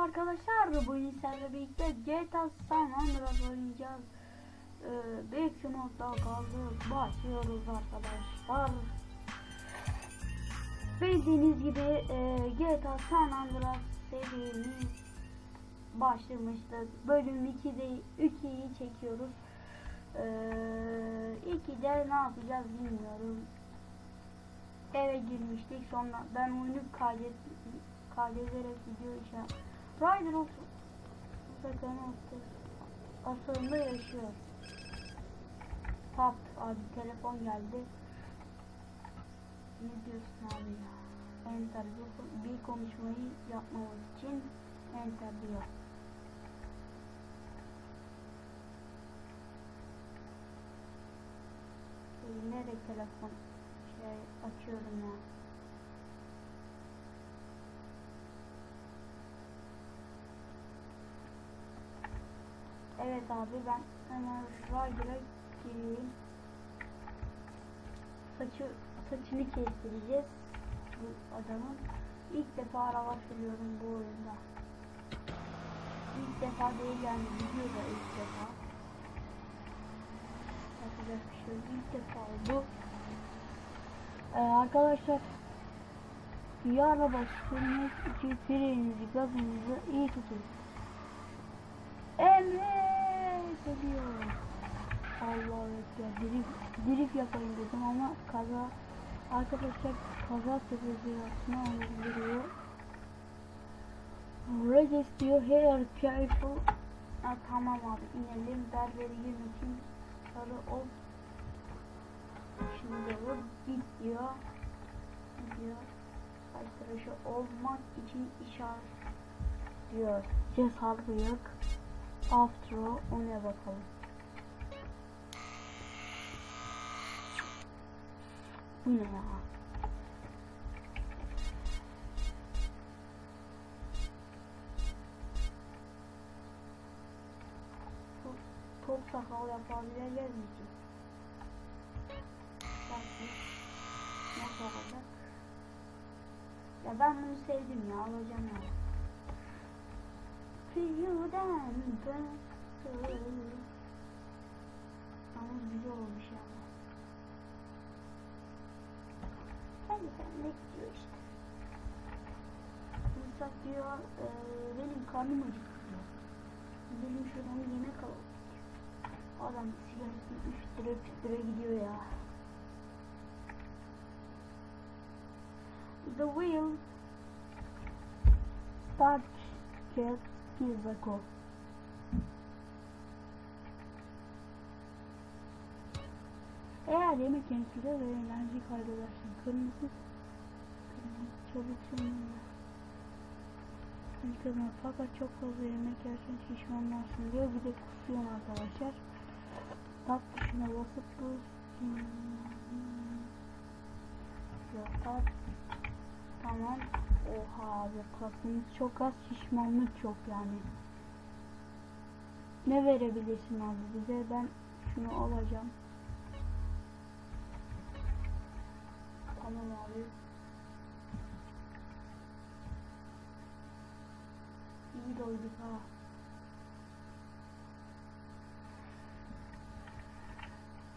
Merhaba arkadaşlar, bugün sizlerle birlikte GTA San Andreas oynayacağız. Ee, büyük modda kaldık, başlıyoruz arkadaşlar. Bildiğiniz gibi e, GTA San Andreas serimiz başlamıştı. Bölüm 2'de 2'yi çekiyoruz. Ee, 2'de ne yapacağız bilmiyorum. Eve girmiştik sonra ben oyunu kaydet kaydederek video işe Ryder olsun sakın olsun asılında yaşıyor. Pap abi telefon geldi. Ne diyorsun abi ya? Enter bir konuşmayı yapmamız için enter diyor. Ee, nereye telefon? Şey açıyorum ya Evet abi ben hemen Ryder'a gireyim. Saçı, saçını kestireceğiz bu adamın. İlk defa araba sürüyorum bu oyunda. İlk defa değil yani videoda ilk defa. Yapacak bir şey. İlk defa oldu. Ee, arkadaşlar bir araba sürmek için freninizi gazınızı iyi tutun. Emre geliyor. Allah ekber. Drift, drift yapayım dedim ama kaza arkadaşlar kaza sebebi yapma olabiliyor. Regis diyor here careful. Ha, tamam abi inelim berberi için sarı ol. Şimdi vur git diyor. Diyor. Saç tıraşı olmak için işaret diyor. Cesarlı yok. After ona bakalım. Bu ne ya? Çok sakal yapabilirler mi ki? Bakın. Nasıl olacak? Ya ben bunu sevdim ya alacağım ya. Kıyıdan bıktım. Ama güzel olmuş ya. Kendi kendine gidiyor işte. Musak diyor, e, benim karnım acıktı. Benim şuradan yemek alalım. Adam sigarasını 3 lira 3 lira gidiyor ya. The wheel start just Pizzaco. Eğer yemek yemekte ve enerji kaybedersin. Kırmızı, kırmızı çabuk sönüyor. Yıkadın fakat çok fazla yemek yersen şişmanlarsın diyor. Bir de kusuyorum arkadaşlar. Tat tuşuna basıp bu Yok tat. Tamam. Oha abi kasımız çok az şişmanlık çok yani. Ne verebilirsin abi bize ben şunu alacağım. Tamam abi. İyi doyduk ha.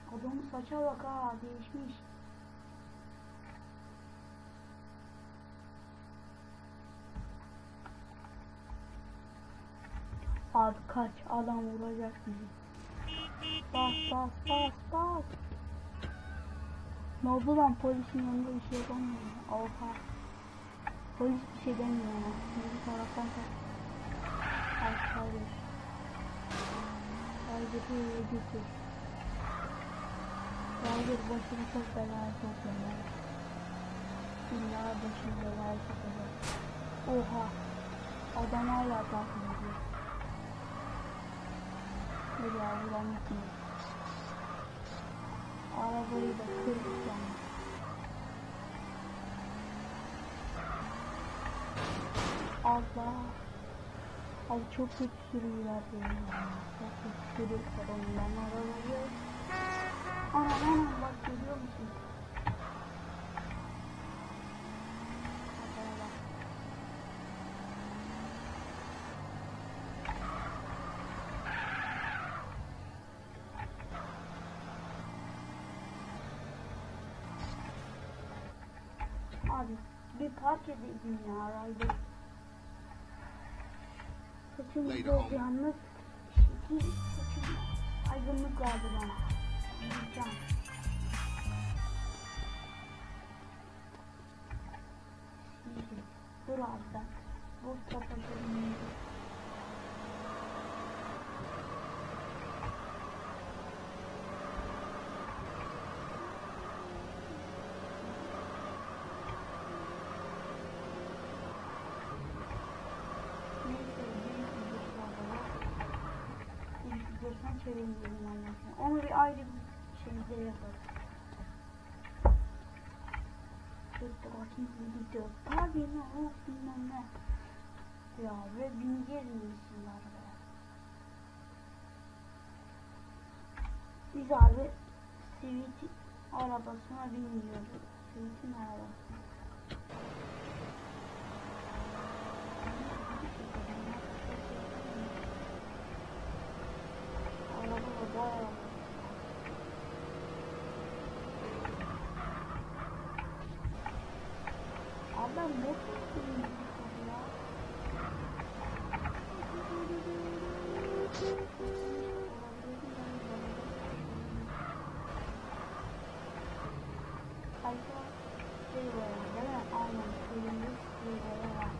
Adamın saça bak ha değişmiş. Abi kaç adam vuracak bizi. Bas bas bas bas. Ne oldu lan polisin yanında bir şey yapamıyor. Oha. Polis bir şey demiyor ama. Bizi taraftan kaç. Ay hayır. Hayır buraya götür. Hayır başını çok belaya sokuyor. İlla başını belaya sokuyor. Oha. Adam hala takip ediyor. Dur ya buradan gitmiyor. Arabayı da kırdık yani. Allah. Abi çok kötü sürüyorlar beni. Çok kötü sürüyorlar ondan arabayı. Ana ana bak görüyor musun? Arabaya bak. Abi. Bir park edeyim ya Ryder. Saçım on. yalnız. Bir saçım aydınlık vardı bana. Şimdi dur abi ben. Bu kapatırım. Neyse bir videosu var baba. Bir videosunu çevireyim dedim sonra. Onu bir ayrı bir şeyde yaparız. Şurada bakayım video. Tabii ne o bilmem ne. Ya ve bineceğiz misin arabaya? Biz abi Sweet arabasına biniyoruz. Sweet'in arabasına. Araba da bayağı Abi ben ne yapayım ya? Sayfa şey var değil mi? Aynen kıyımlık şeyleri var.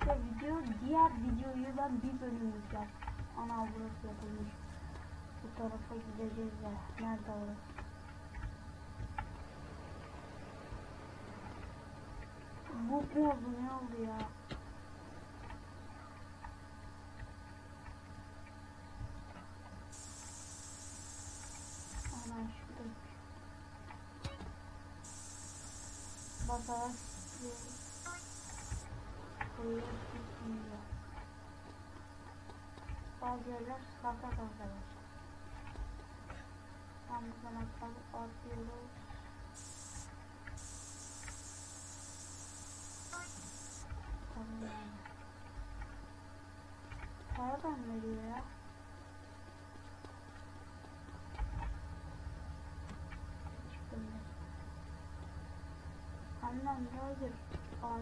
İşte video, diğer videoyu ben bir bölümlük yaptım. Burası yapılmış. Bu tarafa gideceğiz de. Nerede orası? Bu ne oldu ne oldu ya? Bazı yerler sakat arkadaşlar. Tam bu zaman atıyoruz. Tamam. Paradan veriyor ya. Annem de hayır. An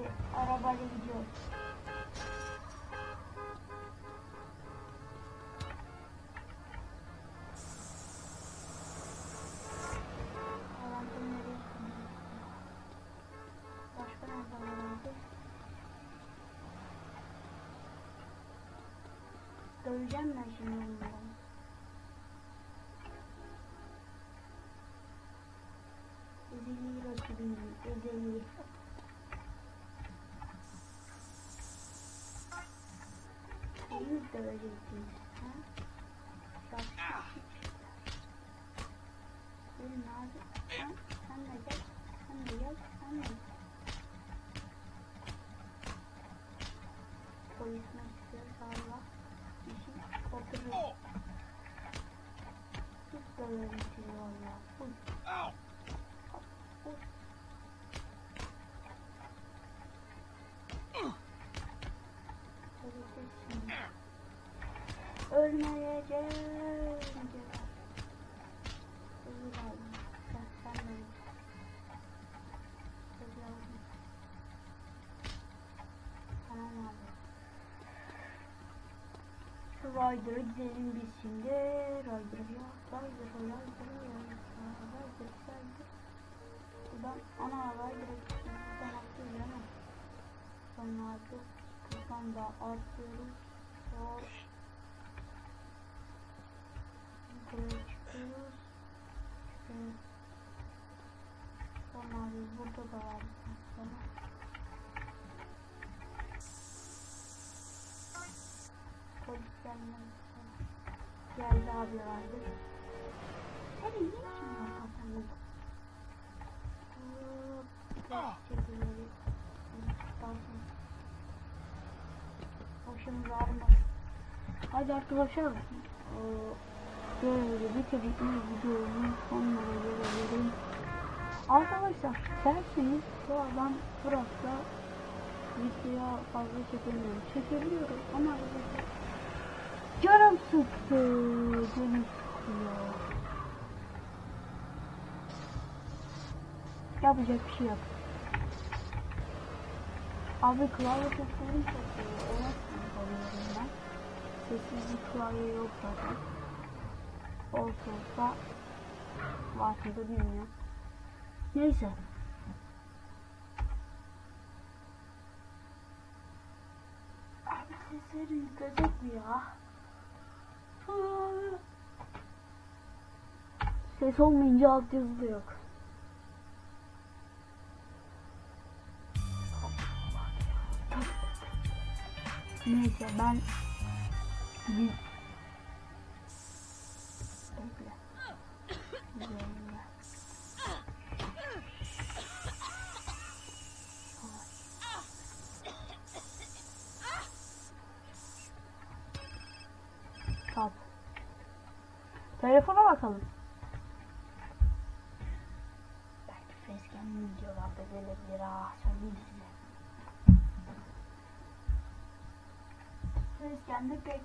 Abi arabayla gidiyoruz. Döveceğim ben şimdi onları. Ezeli rakibim, ezeli. Ha? Şapşal. Benim abi. Sen, sen de. Sen de gel. Sen de gel. Polis mesleği sağla. İşi oturur. Hiç bir şey valla. Uy. Uy. Şu Rider'a gidelim biz şimdi. Rider ya. Rider, Rider, Rider. Rider, Rider. Buradan ana Rider'a. Buradan atlıyorum. Sonra artık buradan da artıyoruz. Hop. İşte Burada da var. Polis gelmedi. Geldi abi vardı. Senin ne işin var kafamda? Başımız ağrımaz. Hadi arkadaşlar. eee, Böyle bitirdik mi videonun sonuna gelelim. Arkadaşlar derseniz bu adam Fırat'la videoya fazla çekemiyorum. Çekebiliyorum ama canım sıktı. Canım sıkıyor. Yapacak bir şey yok. Abi klavye seslerim çekiyor. Ona sinir oluyorum ben. Sessiz bir klavye yok zaten. Olsa varsa da bilmiyorum. Neyse. Abi sesleri yükledik mi ya? Ses olmayınca alt yazı da yok. Neyse ben bir Bekle. Üzerine. Tamam. Telefona bakalım. Belki facecam videolarda gelebilir ha. Söyleyeyim size. Facecam'de pek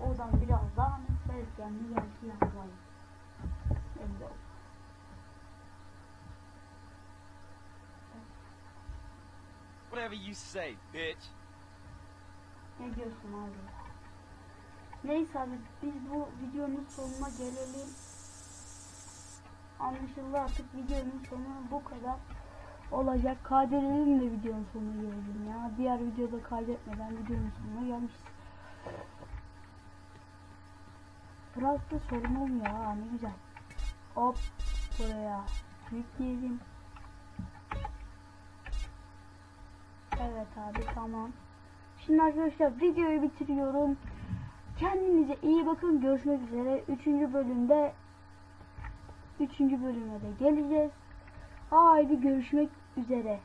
oradan biraz daha hani facecam'de belki yapmayın. Belli olmaz. Whatever you say, bitch. Ne diyorsun abi? Neyse abi biz bu videonun sonuna gelelim. Anlaşıldı artık videonun sonu bu kadar olacak. Kaydedelim de videonun sonuna gelelim ya. Diğer videoda kaydetmeden videonun sonuna gelmişiz. Da sorun olmuyor ha ne güzel. Hop buraya yükleyelim. Evet abi tamam. Şimdi arkadaşlar videoyu bitiriyorum. Kendinize iyi bakın. Görüşmek üzere. Üçüncü bölümde üçüncü bölüme de geleceğiz. Haydi görüşmek üzere.